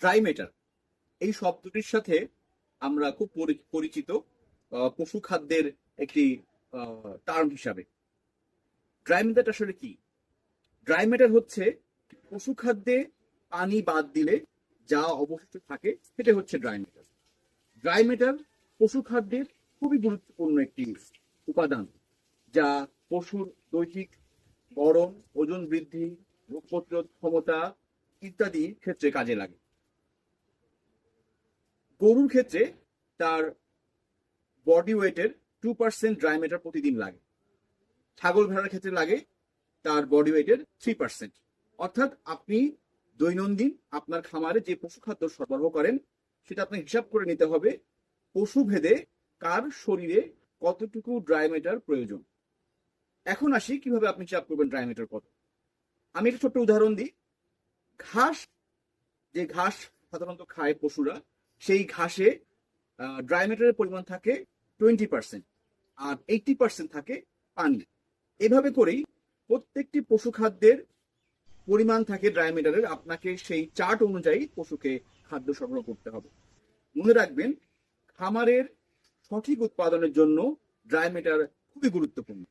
Dry matter এই শব্দটির সাথে আমরা খুব পরি- পরিচিত পশু খাদ্যের একটি টার্ম হিসাবে। ড্রাই ম্যাটার আসলে কি? ড্রাই ম্যাটার হচ্ছে পশু খাদ্যে পানি বাদ দিলে যা অবশিষ্ট থাকে সেটা হচ্ছে ড্রাই ম্যাটার ড্রাই ম্যাটার পশু খাদ্যের খুবই গুরুত্বপূর্ণ একটি উপাদান, যা পশুর দৈহিক গরম ওজন বৃদ্ধি রোগ প্রতিরোধ ক্ষমতা ইত্যাদি ক্ষেত্রে কাজে লাগে। গরুর ক্ষেত্রে তার বডি ওয়েটের টু পার্সেন্ট ড্রাই ম্যাটার প্রতিদিন লাগে। ছাগল ভেড়ার ক্ষেত্রে লাগে তার বডি ওয়েটের থ্রি পার্সেন্ট অর্থাৎ আপনি দৈনন্দিন আপনার খামারে যে পশু খাদ্য সরবরাহ করেন, সেটা আপনার হিসাব করে নিতে হবে পশু ভেদে কার শরীরে কতটুকু ড্রাই ম্যাটার প্রয়োজন। এখন আসি কীভাবে আপনি হিসাব করবেন ড্রাই ম্যাটার কত। আমি একটা ছোট্ট উদাহরণ দিই। ঘাস, যে ঘাস সাধারণত খায় পশুরা সেই ঘাসে ড্রাই ম্যাটারের পরিমাণ থাকে টোয়েন্টি পার্সেন্ট আর এইটি পার্সেন্ট থাকে পানি। এভাবে করেই প্রত্যেকটি পশু খাদ্যের পরিমাণ থাকে ড্রাই ম্যাটারের আপনাকে সেই চার্ট অনুযায়ী পশুকে খাদ্য সরবরাহ করতে হবে। মনে রাখবেন, খামারের সঠিক উৎপাদনের জন্য ড্রাই ম্যাটার খুবই গুরুত্বপূর্ণ।